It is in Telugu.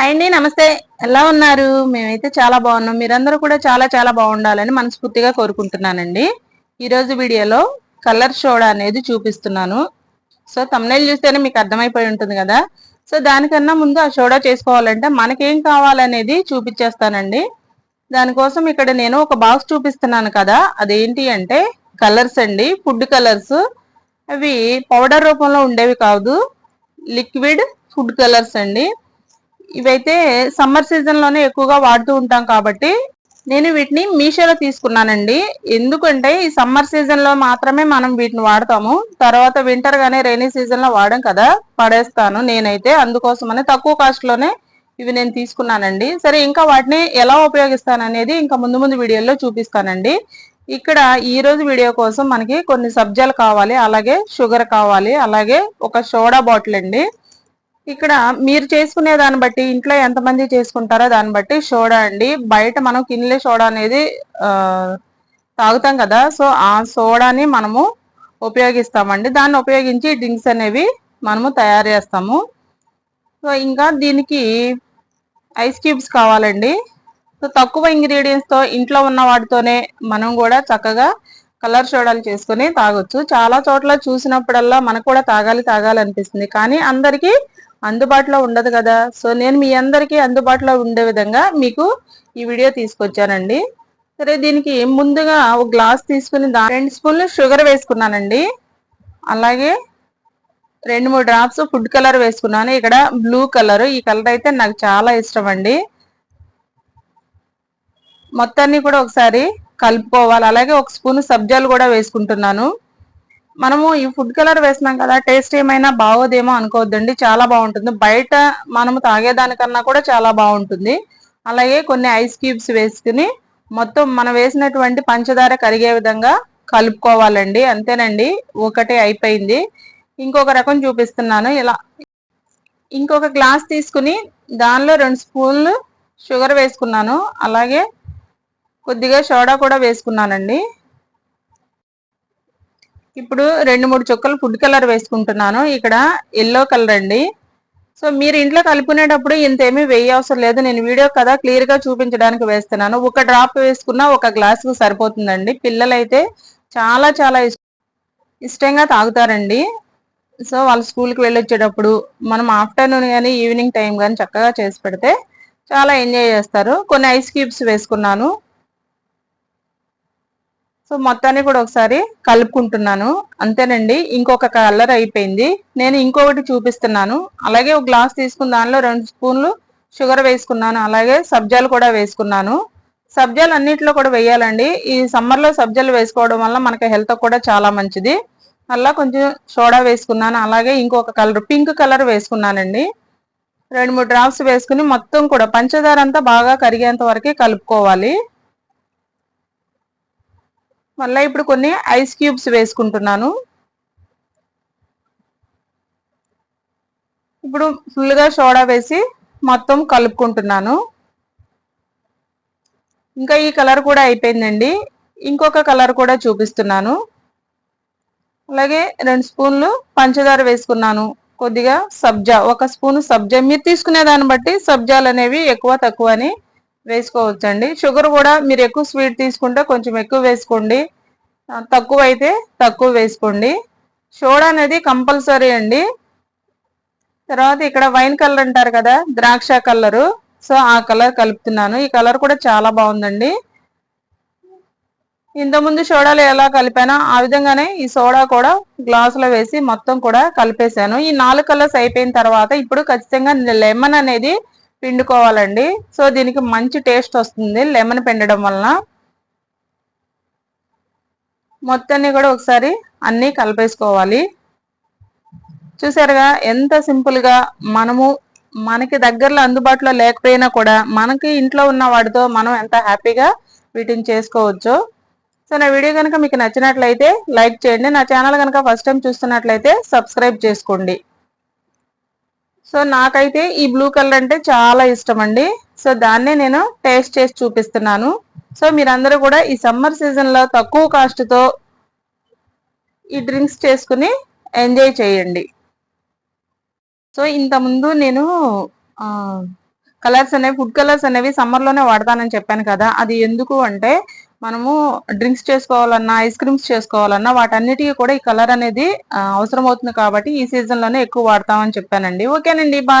హాయ్ అండి నమస్తే. ఎలా ఉన్నారు? మేమైతే చాలా బాగున్నాం. మీరందరూ కూడా చాలా చాలా బాగుండాలని మనస్ఫూర్తిగా కోరుకుంటున్నానండి. ఈరోజు వీడియోలో కలర్ షోడా అనేది చూపిస్తున్నాను. సో తమ్నైల్ చూస్తేనే మీకు అర్థమైపోయి ఉంటుంది కదా. సో దానికన్నా ముందు ఆ షోడా చేసుకోవాలంటే మనకేం కావాలనేది చూపించేస్తానండి. దానికోసం ఇక్కడ నేను ఒక బాక్స్ చూపిస్తున్నాను కదా. అదేంటి అంటే కలర్స్ అండి. Food colours. అవి పౌడర్ రూపంలో ఉండేవి కాదు. లిక్విడ్ ఫుడ్ కలర్స్ అండి. ఇవైతే సమ్మర్ సీజన్లోనే ఎక్కువగా వాడుతూ ఉంటాం కాబట్టి నేను వీటిని మీషోలో తీసుకున్నానండి. ఎందుకంటే ఈ సమ్మర్ సీజన్లో మాత్రమే మనం వీటిని వాడతాము. తర్వాత వింటర్ గానే రైనీ సీజన్లో వాడడం కదా పడేస్తాను నేనైతే. అందుకోసమని తక్కువ కాస్ట్లోనే ఇవి నేను తీసుకున్నానండి. సరే ఇంకా వాటిని ఎలా ఉపయోగిస్తాను అనేది ఇంకా ముందు ముందు వీడియోలో చూపిస్తానండి. ఇక్కడ ఈ రోజు వీడియో కోసం మనకి కొన్ని సబ్జాలు కావాలి. అలాగే షుగర్ కావాలి. అలాగే ఒక సోడా బాటిల్ అండి. ఇక్కడ మీరు చేసుకునే దాన్ని బట్టి ఇంట్లో ఎంతమంది చేసుకుంటారో దాన్ని బట్టి సోడా అండి. బయట మనం కిన్లే సోడా అనేది తాగుతాం కదా. సో ఆ సోడాని మనము ఉపయోగిస్తామండి. దాన్ని ఉపయోగించి డ్రింక్స్ అనేవి మనము తయారు చేస్తాము. సో ఇంకా దీనికి ఐస్ క్యూబ్స్ కావాలండి. సో తక్కువ ఇంగ్రీడియంట్స్తో ఇంట్లో ఉన్న వాటితోనే మనం కూడా చక్కగా కలర్ సోడాలు చేసుకుని తాగొచ్చు. చాలా చోట్ల చూసినప్పుడల్లా మనకు కూడా తాగాలి తాగాలి అనిపిస్తుంది. కానీ అందరికీ అందుబాటులో ఉండదు కదా. సో నేను మీ అందరికీ అందుబాటులో ఉండే విధంగా మీకు ఈ వీడియో తీసుకొచ్చానండి. సరే దీనికి ముందుగా ఒక గ్లాస్ తీసుకుని రెండు స్పూన్లు షుగర్ వేసుకున్నానండి. అలాగే రెండు మూడు డ్రాప్స్ ఫుడ్ కలర్ వేసుకున్నాను. ఇక్కడ బ్లూ కలర్. ఈ కలర్ అయితే నాకు చాలా ఇష్టం అండి. మొత్తాన్ని కూడా ఒకసారి కలుపుకోవాలి. అలాగే ఒక స్పూన్ సబ్జాలు కూడా వేసుకుంటున్నాను. మనము ఈ ఫుడ్ కలర్ వేసినాం కదా టేస్ట్ ఏమైనా బాగోదేమో అనుకోవద్దండి. చాలా బాగుంటుంది. బయట మనము తాగేదానికన్నా కూడా చాలా బాగుంటుంది. అలాగే కొన్ని ఐస్ క్యూబ్స్ వేసుకుని మొత్తం మనం వేసినటువంటి పంచదార కరిగే విధంగా కలుపుకోవాలండి. అంతేనండి. ఒకటి అయిపోయింది. ఇంకొక రకం చూపిస్తున్నాను. ఇలా ఇంకొక గ్లాస్ తీసుకుని దానిలో రెండు స్పూన్లు షుగర్ వేసుకున్నాను. అలాగే కొద్దిగా సోడా కూడా వేసుకున్నానండి. ఇప్పుడు రెండు మూడు చుక్కలు ఫుడ్ కలర్ వేసుకుంటున్నాను. ఇక్కడ ఎల్లో కలర్ అండి. సో మీరు ఇంట్లో కలుపుకునేటప్పుడు ఇంతేమీ వేయ అవసరం లేదు. నేను వీడియో కదా క్లియర్గా చూపించడానికి వేస్తున్నాను. ఒక డ్రాప్ వేసుకున్నా ఒక గ్లాసుకు సరిపోతుందండి. పిల్లలైతే చాలా చాలా ఇష్టంగా తాగుతారండి. సో వాళ్ళు స్కూల్కి వెళ్ళొచ్చేటప్పుడు మనం ఆఫ్టర్నూన్ కానీ ఈవినింగ్ టైం కానీ చక్కగా చేసి పెడితే చాలా ఎంజాయ్ చేస్తారు. కొన్ని ఐస్ క్యూబ్స్ వేసుకున్నాను. సో మొత్తాన్ని కూడా ఒకసారి కలుపుకుంటున్నాను. అంతేనండి ఇంకొక కలర్ అయిపోయింది. నేను ఇంకొకటి చూపిస్తున్నాను. అలాగే ఒక గ్లాస్ తీసుకున్న దానిలో రెండు స్పూన్లు షుగర్ వేసుకున్నాను. అలాగే సబ్జాలు కూడా వేసుకున్నాను. సబ్జాలు అన్నింటిలో కూడా వేయాలండి. ఈ సమ్మర్లో సబ్జాలు వేసుకోవడం వల్ల మనకి హెల్త్ కూడా చాలా మంచిది. అలా కొంచెం సోడా వేసుకున్నాను. అలాగే ఇంకొక కలర్ పింక్ కలర్ వేసుకున్నానండి. రెండు మూడు డ్రాప్స్ వేసుకుని మొత్తం కూడా పంచదార అంతా బాగా కరిగేంత వరకు కలుపుకోవాలి. మళ్ళీ ఇప్పుడు కొన్ని ఐస్ క్యూబ్స్ వేసుకుంటున్నాను. ఇప్పుడు ఫుల్గా సోడా వేసి మొత్తం కలుపుకుంటున్నాను. ఇంకా ఈ కలర్ కూడా అయిపోయిందండి. ఇంకొక కలర్ కూడా చూపిస్తున్నాను. అలాగే రెండు స్పూన్లు పంచదార వేసుకున్నాను. కొద్దిగా సబ్జా ఒక స్పూన్ సబ్జా. మీరు తీసుకునే దాన్ని బట్టి సబ్జాలు అనేవి ఎక్కువ తక్కువ అని వేసుకోవచ్చండి. షుగర్ కూడా మీరు ఎక్కువ స్వీట్ తీసుకుంటే కొంచెం ఎక్కువ వేసుకోండి. తక్కువ అయితే తక్కువ వేసుకోండి. సోడా అనేది కంపల్సరీ అండి. తర్వాత ఇక్కడ వైన్ కలర్ అంటారు కదా ద్రాక్ష కలరు. సో ఆ కలర్ కలుపుతున్నాను. ఈ కలర్ కూడా చాలా బాగుందండి. ఇంతకుముందు సోడాలు ఎలా కలిపానో ఆ విధంగానే ఈ సోడా కూడా గ్లాసులో వేసి మొత్తం కూడా కలిపేశాను. ఈ నాలుగు కలర్స్ అయిపోయిన తర్వాత ఇప్పుడు ఖచ్చితంగా లెమన్ అనేది పిండుకోవాలండి. సో దీనికి మంచి టేస్ట్ వస్తుంది లెమన్ పిండడం వలన. మొత్తాన్ని కూడా ఒకసారి అన్నీ కలిపేసుకోవాలి. చూసారుగా ఎంత సింపుల్గా మనము మనకి దగ్గరలో అందుబాటులో లేకపోయినా కూడా మనకి ఇంట్లో ఉన్న వాటితో మనం ఎంత హ్యాపీగా వీటిని చేసుకోవచ్చు. సో నా వీడియో కనుక మీకు నచ్చినట్లయితే లైక్ చేయండి. నా ఛానల్ కనుక ఫస్ట్ టైం చూస్తున్నట్లయితే సబ్స్క్రైబ్ చేసుకోండి. సో నాకైతే ఈ బ్లూ కలర్ అంటే చాలా ఇష్టం అండి సో దాన్నే నేను టేస్ట్ చేసి చూపిస్తున్నాను. సో మీరందరూ కూడా ఈ సమ్మర్ సీజన్లో తక్కువ కాస్ట్తో ఈ డ్రింక్స్ చేసుకుని ఎంజాయ్ చేయండి. సో ఇంతకుముందు నేను కలర్స్ అనేవి ఫుడ్ కలర్స్ అనేవి సమ్మర్లోనే వాడతానని చెప్పాను కదా అది ఎందుకు అంటే మనము డ్రింక్స్ చేసుకోవాలన్నా ఐస్ క్రీమ్స్ చేసుకోవాలన్నా వాటన్నిటికీ కూడా ఈ కలర్ అనేది అవసరం అవుతుంది కాబట్టి ఈ సీజన్లోనే ఎక్కువ వాడతామని చెప్పానండి. ఓకేనండి బాయ్.